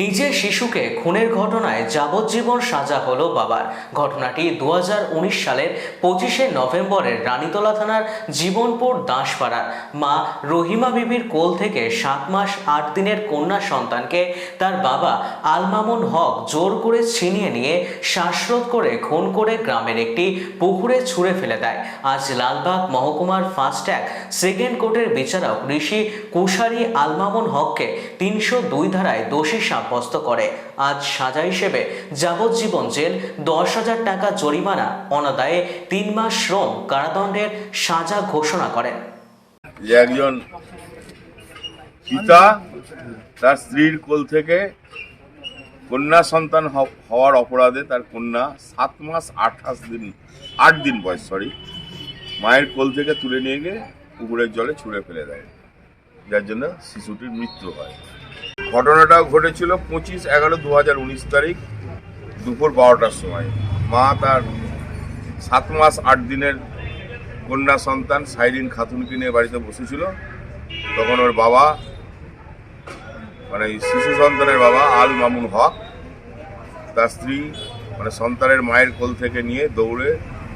নিজের শিশুকে খুনের ঘটনায় যাবজ্জীবন সাজা হলো বাবার। ঘটনাটি দু হাজার উনিশ সালের পঁচিশে নভেম্বরের রানীতলা থানার জীবনপুর দাসপাড়ার। মা রহিমা বিবির কোল থেকে সাত মাস আট দিনের কন্যা সন্তানকে তার বাবা আলমামুন হক জোর করে ছিনিয়ে নিয়ে শ্বাসরোধ করে খুন করে গ্রামের একটি পুকুরে ছুঁড়ে ফেলে দেয়। আজ লালবাগ মহকুমার ফাস্ট্যাগ সেকেন্ড কোর্টের বিচারক ঋষি কুশারি আলমামুন হককে তিনশো দুই ধারায় দোষী সাব্যস্ত করে। আজ সাজা হিসেবে যাবজ্জীবন জেল, দশ হাজার টাকা জরিমানা, অনাদায়ে তিন মাস শ্রম কারাদণ্ডের সাজা ঘোষণা করেন। যে একজন পিতা, তার স্ত্রীর কোল থেকে কন্যা সন্তান হওয়ার অপরাধে তার কন্যা সাত মাস আঠাশ দিন, আট দিন বয়স সরি মায়ের কোল থেকে তুলে নিয়ে গিয়ে পুকুরের জলে ছুঁড়ে ফেলে দেয়। যার জন্য শিশুটির মৃত্যু হয়। ঘটনাটা ঘটেছিল পঁচিশ এগারো দু হাজার উনিশ তারিখ দুপুর বারোটার সময়। মা তার সাত মাস আট দিনের কন্যা সন্তান সাইরিন খাতুনকে নিয়ে বাড়িতে বসেছিল। তখন ওর বাবা মানে শিশু সন্তানের বাবা আল মামুন হক, তার স্ত্রী মানে সন্তানের মায়ের কোল থেকে নিয়ে দৌড়ে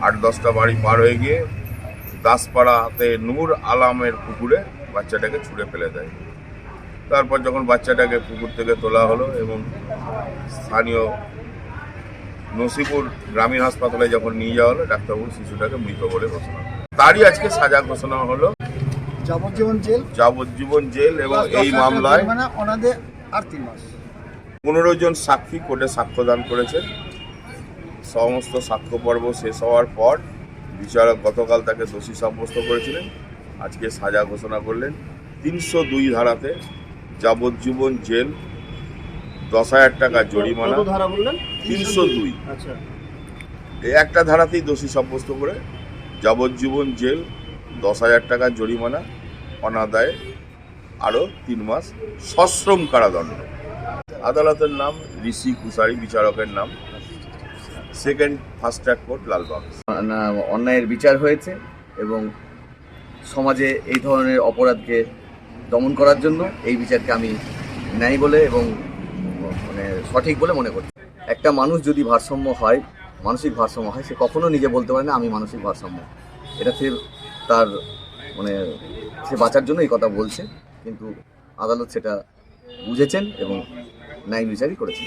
আট দশটা বাড়ি পার হয়ে গিয়ে দাসপাড়াতে নূর আলামের পুকুরে বাচ্চাটাকে ছুঁড়ে ফেলে দেয়। তারপর যখন বাচ্চাটাকে পুকুর থেকে তোলা হলো এবং স্থানীয় নসিপুর গ্রামীণ হাসপাতালে যখন নিয়ে যাওয়া হলো ডাক্তারবাবু শিশুটাকে মৃত বলে ঘোষণা তারই আজকে সাজা ঘোষণা হলো। যাবজ্জীবন জেল? যাবজ্জীবন জেল এবং এই মামলায় অনাদে আর তিন মাস। পনেরো জন সাক্ষী কোর্টে সাক্ষ্যদান করেছেন। সমস্ত সাক্ষ্য পর্ব শেষ হওয়ার পর বিচারক গতকাল তাকে দোষী সাব্যস্ত করেছিলেন। আজকে সাজা ঘোষণা করলেন। তিনশো দুই ধারাতে যাবজ্জীবন জেল দশ হাজার টাকা জরিমানা ধারা বললেন? তিনশো দুই। আচ্ছা। এই একটা ধারাতেই দোষী সাব্যস্ত করে যাবজ্জীবন জেল দশ হাজার টাকা জরিমানা অনাদায়ে আরও তিন মাস সশ্রম কারাদণ্ড। আদালতের নাম ঋষি কুশারি বিচারকের নাম। Second fast track court Lalbagh. না অন্যায়ের বিচার হয়েছে এবং সমাজে এই ধরনের অপরাধকে দমন করার জন্য এই বিচারকে আমি ন্যায় বলে এবং মানে সঠিক বলে মনে করি। একটা মানুষ যদি ভারসাম্য হয়, মানসিক ভারসাম্য হয়, সে কখনো নিজে বলতে পারে না, আমি মানসিক ভারসাম্য। এটা সে তার মানে সে বাঁচার জন্য এই কথা বলছে, কিন্তু আদালত সেটা বুঝেছেন এবং ন্যায় বিচারই করেছেন।